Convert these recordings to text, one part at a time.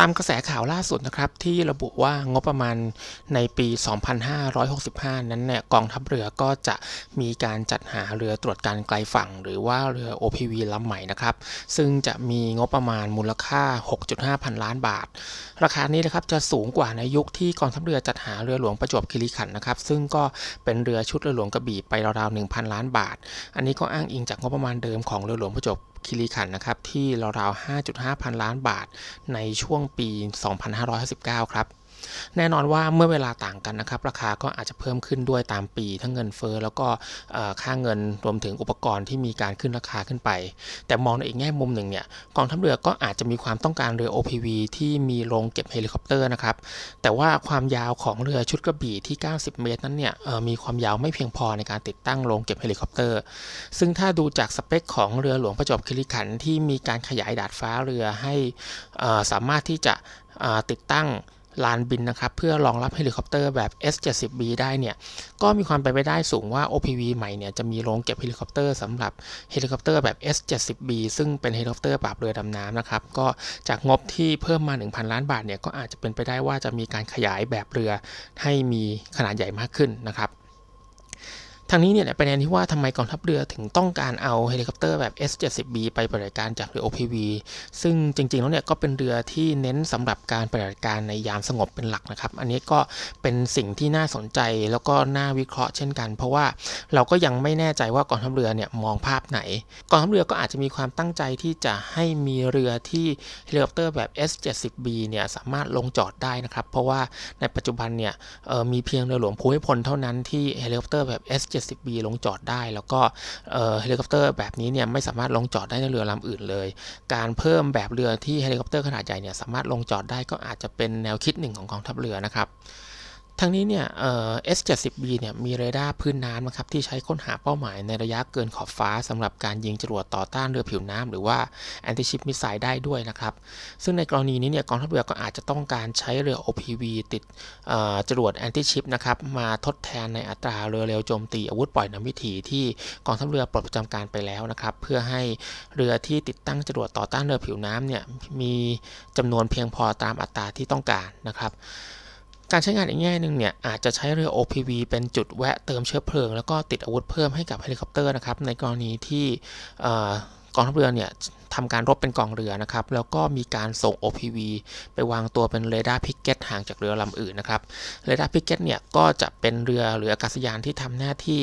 ตามกระแสข่าวล่าสุดนะครับที่ระบุว่างบประมาณในปี 2565 นั้นเนี่ยกองทัพเรือก็จะมีการจัดหาเรือตรวจการไกลฝั่ง หรือว่าเรือ OPV ลำใหม่นะครับ ซึ่งจะมีงบประมาณมูลค่า 6.5 พันล้านบาท ราคานี้นะครับจะสูงกว่าในยุคที่กองทัพเรือจัดหาเรือหลวงประจวบคีรีขันธ์นะครับซึ่งก็เป็นเรือชุดเรือหลวงกระบี่ไปราวๆ1,000 ล้านบาท อันนี้ก็อ้างอิงจากงบประมาณเดิมของเรือหลวงประจวบ คีรีขันนะครับที่ราวๆ5.5 พันล้านบาทในช่วงปี 2559 ครับ แน่นอนว่าเมื่อเวลาต่างกันนะครับ ราคาก็อาจจะเพิ่มขึ้นด้วยตามปี ทั้งเงินเฟ้อแล้วก็ค่าเงินรวมถึงอุปกรณ์ที่มีการขึ้นราคาขึ้นไป แต่มองในอีกแง่มุมหนึ่งเนี่ยกองทัพเรือก็อาจจะมีความต้องการเรือ OPV ที่มีโรงเก็บเฮลิคอปเตอร์นะครับแต่ว่าความยาวของเรือชุดกระบี่ที่ 90 เมตรนั้นเนี่ยมีความยาวไม่เพียงพอในการติดตั้งโรงเก็บเฮลิคอปเตอร์ ซึ่งถ้าดูจากสเปคของเรือหลวงประจวบคีรีขันธ์ที่มีการขยายดาดฟ้าเรือให้สามารถที่จะติดตั้ง ลานบินนะครับ เพื่อรองรับเฮลิคอปเตอร์แบบ S70B ได้เนี่ย ก็มีความเป็นไปได้สูงว่า OPV ใหม่เนี่ยจะมีโรงเก็บเฮลิคอปเตอร์สำหรับเฮลิคอปเตอร์แบบ S70B ซึ่งเป็นเฮลิคอปเตอร์ปราบเรือดำน้ำนะครับ ก็จากงบที่เพิ่มมา 1,000 ล้านบาทเนี่ยก็อาจจะเป็นไปได้ว่าจะมีการขยายแบบเรือให้มีขนาดใหญ่มากขึ้นนะครับ ทางนี้เนี่ยประเด็นที่ว่าทำไมกองทัพเรือถึงต้องการเอาเฮลิคอปเตอร์แบบ S70B ไปปฏิบัติการจากเรือ OPV ซึ่งจริงๆ แล้วเนี่ยก็เป็นเรือที่เน้นสำหรับการปฏิบัติการในยามสงบเป็นหลักนะครับ อันนี้ก็เป็นสิ่งที่น่าสนใจแล้วก็น่าวิเคราะห์เช่นกัน เพราะว่าเราก็ยังไม่แน่ใจว่ากองทัพเรือเนี่ยมองภาพไหน กองทัพเรือก็อาจจะมีความตั้งใจที่จะให้มีเรือที่เฮลิคอปเตอร์แบบ S70B เนี่ยสามารถลงจอดได้นะครับ เพราะว่าในปัจจุบันเนี่ยเอ่อมีเพียงเรือหลวงภูมิพลเท่านั้นที่เฮลิคอปเตอร์แบบ S70B ลงจอดได้ แล้วก็เอ่อเฮลิคอปเตอร์แบบนี้เนี่ยไม่สามารถลงจอดได้ในเรือลำอื่นเลย การเพิ่มแบบเรือที่เฮลิคอปเตอร์ขนาดใหญ่เนี่ยสามารถลงจอดได้ก็อาจจะเป็นแนวคิดหนึ่งของกองทัพเรือนะครับ ทั้งนี้เนี่ยเอ่อ S70B เนี่ยมีเรดาร์พื้นน้ำนะครับที่ใช้ค้นหาเป้าหมายในระยะเกินขอบฟ้าสำหรับการยิงจรวดต่อต้านเรือผิวน้ำหรือว่า anti ship missile ได้ด้วยนะครับ ซึ่งในกรณีนี้เนี่ยกองทัพเรือก็อาจจะต้องการใช้เรือ OPV ติดจรวด anti ship นะครับมาทดแทนในอัตราเรือเร็วโจมตีอาวุธปล่อยนำวิถีที่กองทัพเรือปลดประจำการไปแล้วนะครับเพื่อให้เรือที่ติดตั้งจรวดต่อต้านเรือผิวน้ำเนี่ยมีจำนวนเพียงพอตามอัตราที่ต้องการนะครับ การใช้งานอีกแง่หนึ่งเนี่ยอาจจะใช้เรือ OPV เป็นจุดแวะเติมเชื้อเพลิง แล้วก็ติดอาวุธเพิ่มให้กับเฮลิคอปเตอร์นะครับในกรณีที่กองทัพเรือเนี่ยทำการรบเป็นกองเรือนะครับ แล้วก็มีการส่ง OPV ไปวางตัวเป็นเรดาร์พิกเก็ตห่างจากเรือลำอื่นนะครับ เรดาร์พิกเก็ตเนี่ยก็จะเป็นเรือหรืออากาศยานที่ทำหน้าที่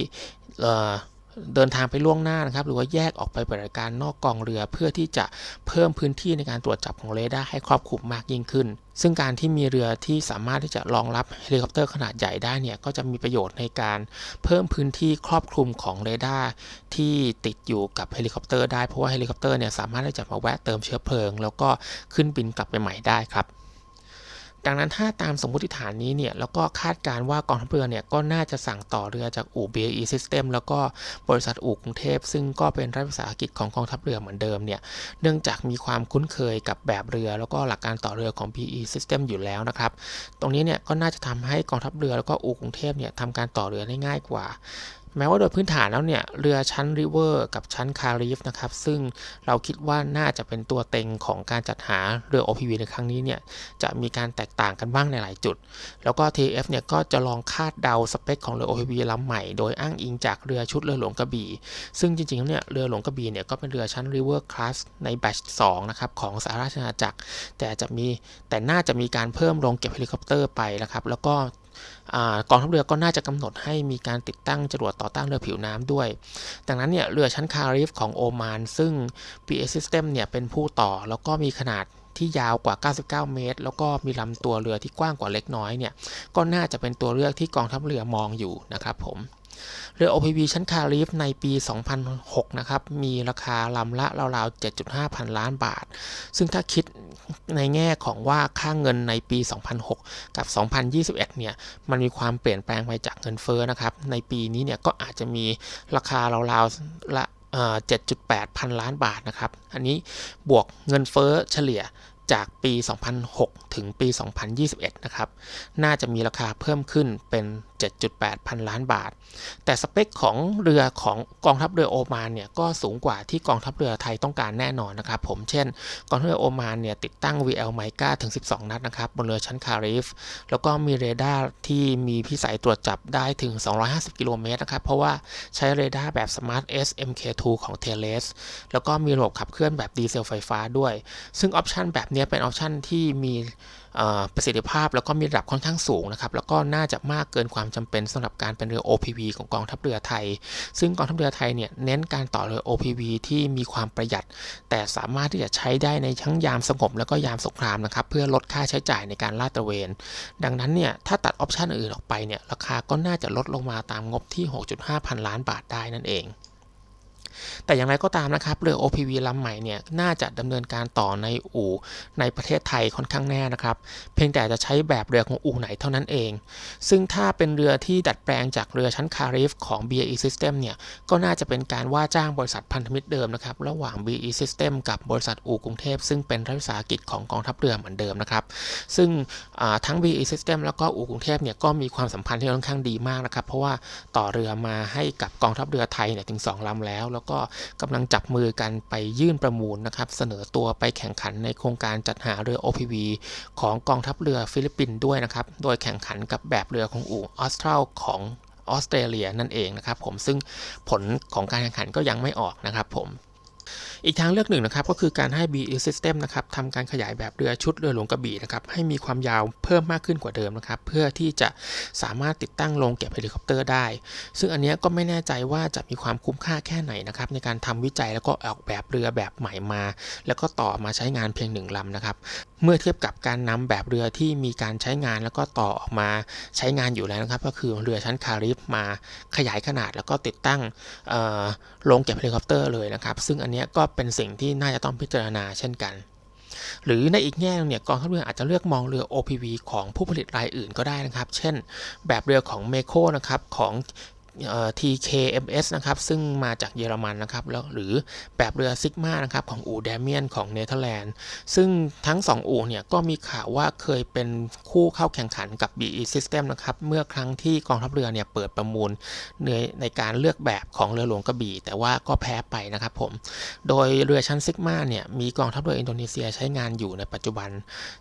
เดินทางไปล่วงหน้านะครับ หรือว่าแยกออกไปปฏิบัติการนอกกองเรือ เพื่อที่จะเพิ่มพื้นที่ในการตรวจจับของเรดาร์ให้ครอบคลุมมากยิ่งขึ้น ซึ่งการที่มีเรือที่สามารถที่จะรองรับเฮลิคอปเตอร์ขนาดใหญ่ได้เนี่ยก็จะมีประโยชน์ในการเพิ่มพื้นที่ครอบคลุมของเรดาร์ที่ติดอยู่กับเฮลิคอปเตอร์ได้เพราะว่าเฮลิคอปเตอร์เนี่ยสามารถที่จะมาแวะเติมเชื้อเพลิง แล้วก็ขึ้นบินกลับไปใหม่ได้ครับ ดังนั้นถ้าตามสมมติฐานนี้เนี่ยแล้วก็คาดการว่ากองทัพเรือเนี่ยก็น่าจะสั่งต่อเรือจากอู่ BAE System แล้วก็บริษัทอู่กรุงเทพ ซึ่งก็เป็นรัฐวิสาหกิจของกองทัพเรือเหมือนเดิมเนี่ยเนื่องจากมีความคุ้นเคยกับแบบเรือ แล้วก็หลักการต่อเรือของ BAE System อยู่แล้วนะครับ ตรงนี้เนี่ยก็น่าจะทำให้กองทัพเรือแล้วก็อู่กรุงเทพเนี่ยทำการต่อเรือได้ง่ายกว่า แม้ว่าโดยพื้นฐานแล้วเนี่ย เรือชั้นริเวอร์กับชั้นคารีฟนะครับ ซึ่งเราคิดว่าน่าจะเป็นตัวเต็งของการจัดหาเรือ OPV ในครั้งนี้เนี่ย จะมีการแตกต่างกันบ้างในหลายจุด แล้วก็ TF เนี่ยก็จะลองคาดเดาสเปคของเรือ OPV ลำใหม่ โดยอ้างอิงจากเรือชุดเรือหลวงกระบี่ ซึ่งจริงๆแล้วเนี่ยเรือหลวงกระบี่เนี่ยก็เป็นเรือชั้น River Class ในแบต2นะครับของสหราชอาณาจักร แต่จะมีแต่น่าจะมีการเพิ่มโรงเก็บเฮลิคอปเตอร์ไปนะครับแล้วก็ กองทัพเรือก็น่าจะกำหนดให้มีการติดตั้งจรวดต่อต้านเรือผิวน้ำด้วย ดังนั้นเนี่ยเรือชั้นคาริฟของโอมาน ซึ่ง PA System เนี่ยเป็นผู้ต่อแล้วก็มีขนาดที่ยาวกว่า 99 เมตร แล้วก็มีลำตัวเรือที่กว้างกว่าเล็กน้อยเนี่ย ก็น่าจะเป็นตัวเลือกที่กองทัพเรือมองอยู่นะครับผม เรือ OPV ชั้นคาริฟในปี 2006 นะครับ มีราคาลำละราวๆ 7.5 พันล้านบาท ซึ่งถ้าคิดในแง่ของว่าค่าเงินในปี 2006 กับ 2021 เนี่ย มันมีความเปลี่ยนแปลงไปจากเงินเฟ้อนะครับ ในปีนี้เนี่ยก็อาจจะมีราคาราวๆละ7.8 พันล้านบาทนะครับ อันนี้บวกเงินเฟ้อเฉลี่ยจากปี 2006 ถึงปี 2021 นะครับ น่าจะมีราคาเพิ่มขึ้นเป็น 7.8 พันล้านบาท แต่สเปคของเรือของกองทัพเรือโอมานเนี่ยก็สูงกว่าที่กองทัพเรือไทยต้องการแน่นอนนะครับผมเช่น กองทัพเรือโอมานเนี่ยติดตั้ง VL ไมกาถึง 12 นัดนะครับบนเรือชั้นคาริฟ แล้วก็มีเรดาร์ที่มีพิสัยตรวจจับได้ถึง 250 กิโลเมตรนะครับเพราะว่าใช้เรดาร์แบบ Smart S MK2 ของ t e l e s แล้วก็มีระบบขับเคลื่อนแบบดีเซลไฟฟ้าด้วย ซึ่งออปชันแบบนี้เป็นออปชันที่มี ประสิทธิภาพแล้วก็มีระดับค่อนข้างสูงนะครับแล้วก็น่าจะมากเกินความจำเป็นสำหรับการเป็นเรือ OPV ของกองทัพเรือไทย ซึ่งกองทัพเรือไทยเนี่ยเน้นการต่อเรือ OPV ที่มีความประหยัด แต่สามารถที่จะใช้ได้ในทั้งยามสงบแล้วก็ยามสงครามนะครับเพื่อลดค่าใช้จ่ายในการลาดตระเวน ดังนั้นเนี่ยถ้าตัดออปชันอื่นออกไปเนี่ยราคาก็น่าจะลดลงมาตามงบที่ 6.5 พันล้านบาทได้นั่นเอง แต่อย่างไรก็ตามนะครับเรือ OPV ลำใหม่เนี่ยน่าจะดำเนินการต่อในอู่ในประเทศไทยค่อนข้างแน่นะครับ เพียงแต่จะใช้แบบเรือของอู่ไหนเท่านั้นเอง ซึ่งถ้าเป็นเรือที่ดัดแปลงจากเรือชั้นคาริฟของ BAE System เนี่ยก็น่าจะเป็นการว่าจ้างบริษัทพันธมิตรเดิมนะครับระหว่าง BAE System กับบริษัทอู่กรุงเทพ ซึ่งเป็นรัฐวิสาหกิจของกองทัพเรือเหมือนเดิมนะครับซึ่งทั้ง BAE System แล้วก็อู่กรุงเทพเนี่ยก็มีความสัมพันธ์ที่ค่อนข้างดีมากนะครับเพราะว่าต่อเรือมาให้กับกองทัพเรือไทยเนี่ยถึง 2ลำแล้วแล้วก็กำลังจับมือกันไปยื่นประมูลนะครับ เสนอตัวไปแข่งขันในโครงการจัดหาเรือ OPV ของกองทัพเรือฟิลิปปินส์ด้วยนะครับ โดยแข่งขันกับแบบเรือของอู่ออสเตรลของออสเตรเลียนั่นเองนะครับผมซึ่งผลของการแข่งขันก็ยังไม่ออกนะครับผม อีกทางเลือกหนึ่งนะครับก็คือการให้ BE System นะครับทำการขยายแบบเรือชุดเรือหลวงกระบี่นะครับให้มีความยาวเพิ่มมากขึ้นกว่าเดิมนะครับเพื่อที่จะสามารถติดตั้งลงเก็บเฮลิคอปเตอร์ได้ ซึ่งอันนี้ก็ไม่แน่ใจว่าจะมีความคุ้มค่าแค่ไหนนะครับในการทำวิจัยแล้วก็ออกแบบเรือแบบใหม่มา แล้วก็ต่อมาใช้งานเพียงหนึ่งลำนะครับเมื่อเทียบกับการนำแบบเรือที่มีการใช้งานแล้วก็ต่อออกมาใช้งานอยู่แล้วนะครับ ก็คือเรือชั้นคาริฟมาขยายขนาดแล้วก็ติดตั้งลงเก็บเฮลิคอปเตอร์เลยนะครับซึ่งอันนี้ก็เป็นสิ่งที่น่าจะต้องพิจารณาเช่นกัน หรือในอีกแง่นึงเนี่ยกองทัพเรืออาจจะเลือกมองเรือ OPV ของผู้ผลิตรายอื่นก็ได้นะครับ เช่น แบบเรือของเมโคนะครับของ TKMS นะครับ ซึ่งมาจากเยอรมันนะครับแล้วหรือแบบเรือซิกมานะครับของอู่แดเมียนของเนเธอร์แลนด์ ซึ่งทั้ง 2 อู่เนี่ยก็มีข่าวว่าเคยเป็นคู่เข้าแข่งขันกับ BE System นะครับเมื่อครั้งที่กองทัพเรือเนี่ยเปิดประมูลในในการเลือกแบบของเรือหลวงกระบี่ แต่ว่าก็แพ้ไปนะครับผม โดยเรือชั้นซิกมาเนี่ยมีกองทัพเรืออินโดนีเซียใช้งานอยู่ในปัจจุบัน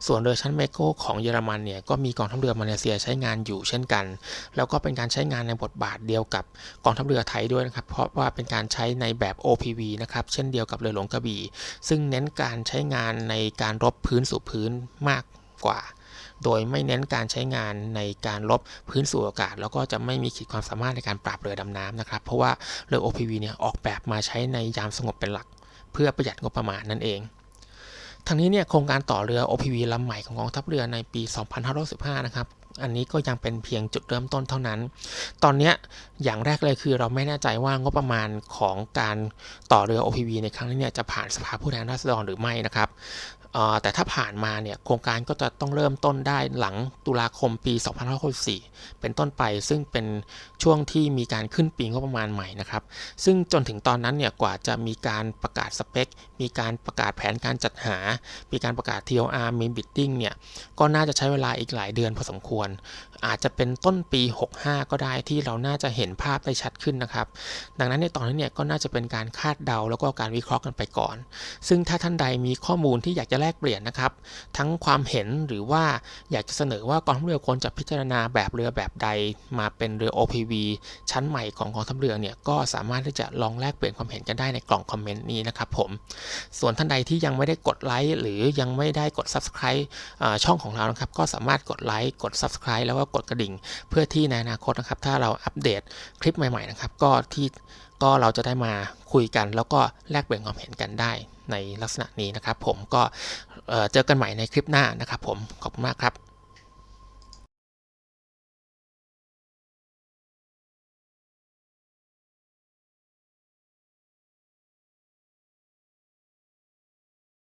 ส่วนเรือชั้นเมโกของเยอรมันเนี่ยก็มีกองทัพเรือมาเลเซียใช้งานอยู่เช่นกัน แล้วก็เป็นการใช้งานในบทบาทเดียวยวกับกองทัพเรือไทยด้วยนะครับ เพราะว่าเป็นการใช้ในแบบ OPV นะครับเช่นเดียวกับเรือหลวงกระบี่ ซึ่งเน้นการใช้งานในการรบพื้นสู่พื้นมากกว่า โดยไม่เน้นการใช้งานในการลบพื้นสู่อากาศ แล้วก็จะไม่มีขีดความสามารถในการปราบเรือดำน้ำนะครับ เพราะว่าเรือ OPV เนี่ยออกแบบมาใช้ในยามสงบเป็นหลัก เพื่อประหยัดงบประมาณนั่นเองทั้งนี้เนี่ยโครงการต่อเรือ OPV ลำใหม่ของกองทัพเรือในปี 2515 นะครับ อันนี้ก็ยังเป็นเพียงจุดเริ่มต้นเท่านั้น ตอนนี้อย่างแรกเลยคือเราไม่แน่ใจว่างบประมาณของการต่อเรือ OPV ในครั้งนี้เนี่ยจะผ่านสภาผู้แทนราษฎรหรือไม่นะครับ แต่ถ้าผ่านมาเนี่ยโครงการก็จะต้องเริ่มต้นได้หลังตุลาคมปี 2564 เป็นต้นไปซึ่งเป็นช่วงที่มีการขึ้นปีงบประมาณใหม่นะครับ ซึ่งจนถึงตอนนั้นเนี่ยกว่าจะมีการประกาศสเปค มีการประกาศแผนการจัดหา มีการประกาศ TOR มีบิดดิ้งเนี่ยก็น่าจะใช้เวลาอีกหลายเดือนพอสมควร อาจจะเป็นต้นปี 65 ก็ได้ที่เราน่าจะเห็นภาพได้ชัดขึ้นนะครับ ดังนั้นในตอนนี้เนี่ยก็น่าจะเป็นการคาดเดาแล้วก็การวิเคราะห์กันไปก่อน ซึ่งถ้าท่านใดมีข้อมูลที่อยากจะแลกเปลี่ยนนะครับ ทั้งความเห็นหรือว่าอยากจะเสนอว่ากองทัพเรือควรจะพิจารณาแบบเรือแบบใด มาเป็นเรือ OPV ชั้นใหม่ของกองทัพเรือเนี่ยก็สามารถที่จะลองแลกเปลี่ยนความเห็นกันได้ในกล่องคอมเมนต์นี้นะครับผม ส่วนท่านใดที่ยังไม่ได้กดไลค์หรือยังไม่ได้กด Subscribe ช่องของเรานะครับ ก็สามารถกดไลค์กด Subscribe แล้วก็กดกระดิ่ง เพื่อที่ในอนาคตนะครับ ถ้าเราอัปเดตคลิปใหม่ ๆ นะครับ ก็ที่ก็เราจะได้มาคุยกัน แล้วก็แลกเปลี่ยนความเห็นกันได้ในลักษณะนี้นะครับ ผมก็เจอกันใหม่ในคลิปหน้านะครับ ผมขอบคุณมากครับ